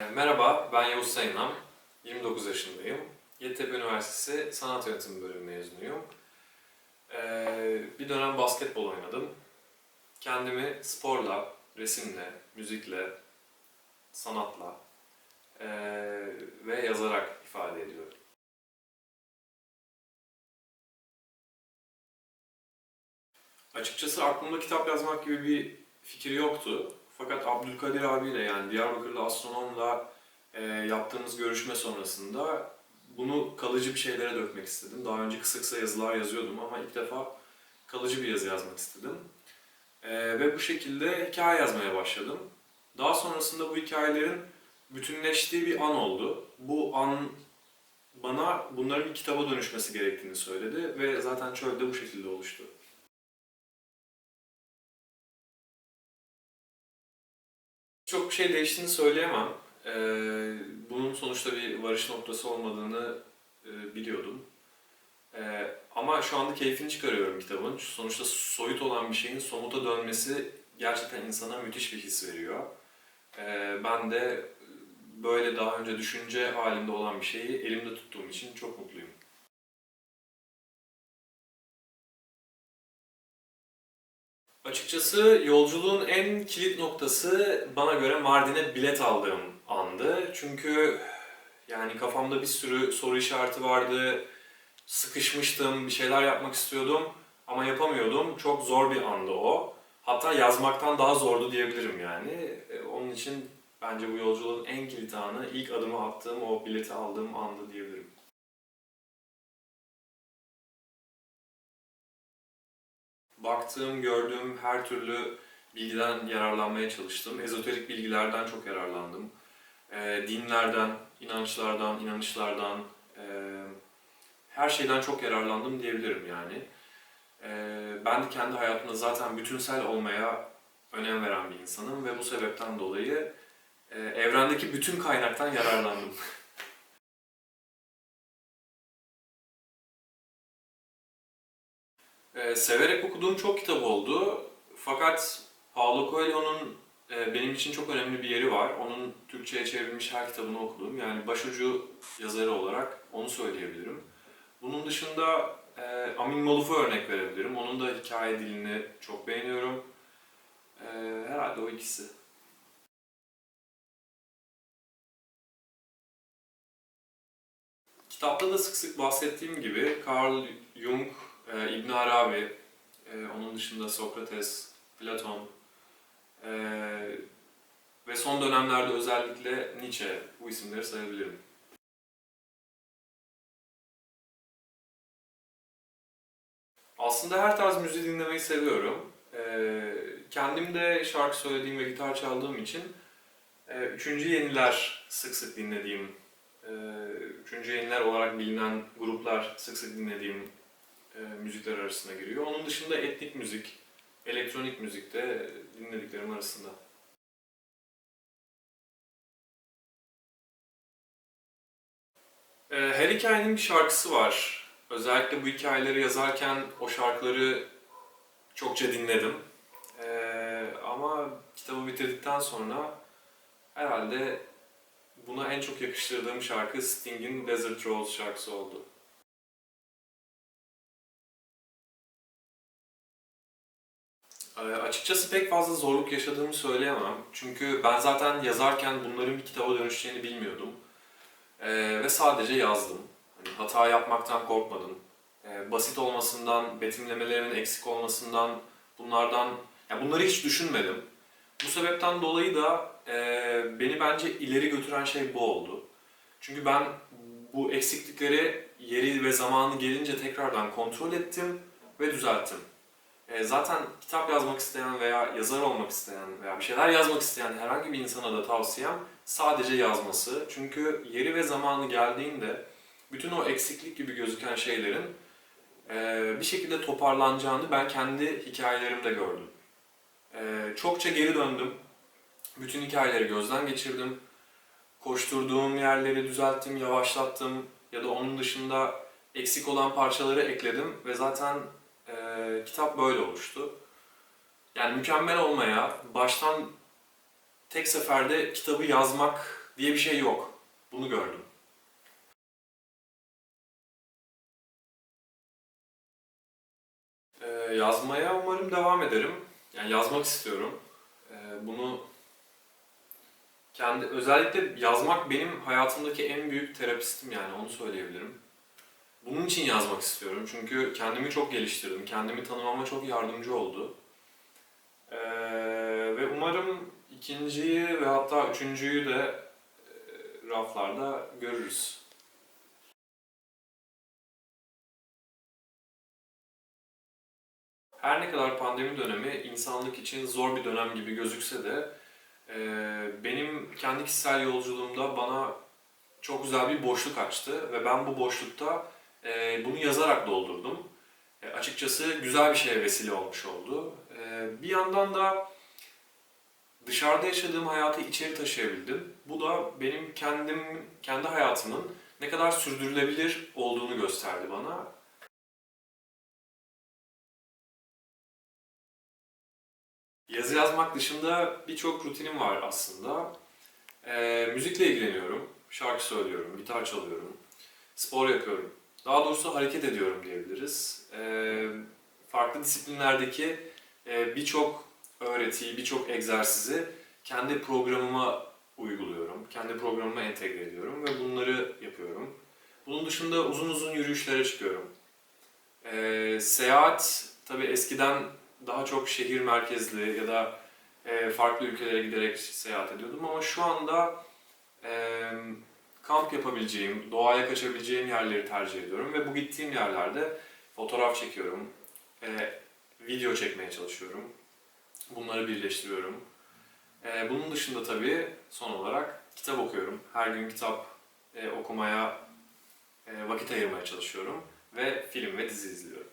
Merhaba, ben Yavuz Sayınam. 29 yaşındayım. Yeditepe Üniversitesi Sanat Yönetimi bölümü mezunuyum. Ee, bir dönem basketbol oynadım. Kendimi sporla, resimle, müzikle, sanatla ee, ve yazarak ifade ediyorum. Açıkçası aklımda kitap yazmak gibi bir fikir yoktu. Fakat Abdülkadir abiyle yani Diyarbakırlı astronomla e, yaptığımız görüşme sonrasında bunu kalıcı bir şeylere dökmek istedim. Daha önce kısa kısa yazılar yazıyordum ama ilk defa kalıcı bir yazı yazmak istedim. E, ve bu şekilde hikaye yazmaya başladım. Daha sonrasında bu hikayelerin bütünleştiği bir an oldu. Bu an bana bunların bir kitaba dönüşmesi gerektiğini söyledi ve zaten çölde bu şekilde oluştu. Çok bir şey değiştiğini söyleyemem. Ee, bunun sonuçta bir varış noktası olmadığını e, biliyordum. Ee, ama şu anda keyfini çıkarıyorum kitabın. Sonuçta soyut olan bir şeyin somuta dönmesi gerçekten insana müthiş bir his veriyor. Ee, ben de böyle daha önce düşünce halinde olan bir şeyi elimde tuttuğum için çok mutluyum. Açıkçası yolculuğun en kilit noktası bana göre Mardin'e bilet aldığım andı. Çünkü yani kafamda bir sürü soru işareti vardı. Sıkışmıştım, bir şeyler yapmak istiyordum ama yapamıyordum. Çok zor bir andı o. Hatta yazmaktan daha zordu diyebilirim yani. E, Onun için bence bu yolculuğun en kilit anı ilk adımı attığım o bileti aldığım andı diyebilirim. Baktığım, gördüğüm her türlü bilgiden yararlanmaya çalıştım. Ezoterik bilgilerden çok yararlandım. Ee, dinlerden, inançlardan, inanışlardan, e, her şeyden çok yararlandım diyebilirim yani. Ee, ben de kendi hayatımda zaten bütünsel olmaya önem veren bir insanım ve bu sebepten dolayı e, evrendeki bütün kaynaktan yararlandım. Ee, severek okuduğum çok kitap oldu. Fakat Paulo Coelho'nun e, benim için çok önemli bir yeri var. Onun Türkçe'ye çevrilmiş her kitabını okudum. Yani başucu yazarı olarak onu söyleyebilirim. Bunun dışında e, Amin Maluf'a örnek verebilirim. Onun da hikaye dilini çok beğeniyorum. E, herhalde o ikisi. Kitapta da sık sık bahsettiğim gibi Carl Jung, e, İbn Arabi, e, onun dışında Sokrates, Platon e, ve son dönemlerde özellikle Nietzsche bu isimleri sayabilirim. Aslında her tarz müziği dinlemeyi seviyorum. E, kendim de şarkı söylediğim ve gitar çaldığım için e, Üçüncü Yeniler sık sık dinlediğim, e, Üçüncü Yeniler olarak bilinen gruplar sık sık dinlediğim e, müzikler arasına giriyor. Onun dışında etnik müzik, elektronik müzik de dinlediklerim arasında. E, her hikayenin bir şarkısı var. Özellikle bu hikayeleri yazarken o şarkıları çokça dinledim. E, ama kitabı bitirdikten sonra herhalde buna en çok yakıştırdığım şarkı Sting'in Desert Rose şarkısı oldu. Açıkçası pek fazla zorluk yaşadığımı söyleyemem. Çünkü ben zaten yazarken bunların bir kitaba dönüşeceğini bilmiyordum. Ee, ve sadece yazdım. Hani hata yapmaktan korkmadım. Ee, basit olmasından, betimlemelerinin eksik olmasından, bunlardan, yani bunları hiç düşünmedim. Bu sebepten dolayı da e, beni bence ileri götüren şey bu oldu. Çünkü ben bu eksiklikleri yeri ve zamanı gelince tekrardan kontrol ettim ve düzelttim. E, zaten kitap yazmak isteyen veya yazar olmak isteyen veya bir şeyler yazmak isteyen herhangi bir insana da tavsiyem sadece yazması. Çünkü yeri ve zamanı geldiğinde bütün o eksiklik gibi gözüken şeylerin e, bir şekilde toparlanacağını ben kendi hikayelerimde gördüm. E, çokça geri döndüm. Bütün hikayeleri gözden geçirdim. Koşturduğum yerleri düzelttim, yavaşlattım ya da onun dışında eksik olan parçaları ekledim ve zaten e, kitap böyle oluştu. Yani mükemmel olmaya, baştan tek seferde kitabı yazmak diye bir şey yok. Bunu gördüm. Ee, yazmaya umarım devam ederim. Yani yazmak istiyorum. Ee, bunu kendi özellikle yazmak benim hayatımdaki en büyük terapistim yani onu söyleyebilirim. Bunun için yazmak istiyorum çünkü kendimi çok geliştirdim. Kendimi tanımama çok yardımcı oldu. Ee, ve umarım ikinciyi ve hatta üçüncüyü de e, raflarda görürüz. Her ne kadar pandemi dönemi insanlık için zor bir dönem gibi gözükse de e, benim kendi kişisel yolculuğumda bana çok güzel bir boşluk açtı ve ben bu boşlukta e, bunu yazarak doldurdum. E, açıkçası güzel bir şeye vesile olmuş oldu. E, bir yandan da dışarıda yaşadığım hayatı içeri taşıyabildim. Bu da benim kendim kendi hayatımın ne kadar sürdürülebilir olduğunu gösterdi bana. Yazı yazmak dışında birçok rutinim var aslında. Ee, müzikle ilgileniyorum, şarkı söylüyorum, gitar çalıyorum, spor yapıyorum. Daha doğrusu hareket ediyorum diyebiliriz. Ee, farklı disiplinlerdeki e, birçok öğretiyi, birçok egzersizi kendi programıma uyguluyorum, kendi programıma entegre ediyorum ve bunları yapıyorum. Bunun dışında uzun uzun yürüyüşlere çıkıyorum. Ee, seyahat tabii eskiden daha çok şehir merkezli ya da e, farklı ülkelere giderek seyahat ediyordum ama şu anda e, kamp yapabileceğim, doğaya kaçabileceğim yerleri tercih ediyorum ve bu gittiğim yerlerde fotoğraf çekiyorum, e, video çekmeye çalışıyorum, bunları birleştiriyorum. E, bunun dışında tabii son olarak kitap okuyorum. Her gün kitap e, okumaya e, vakit ayırmaya çalışıyorum ve film ve dizi izliyorum.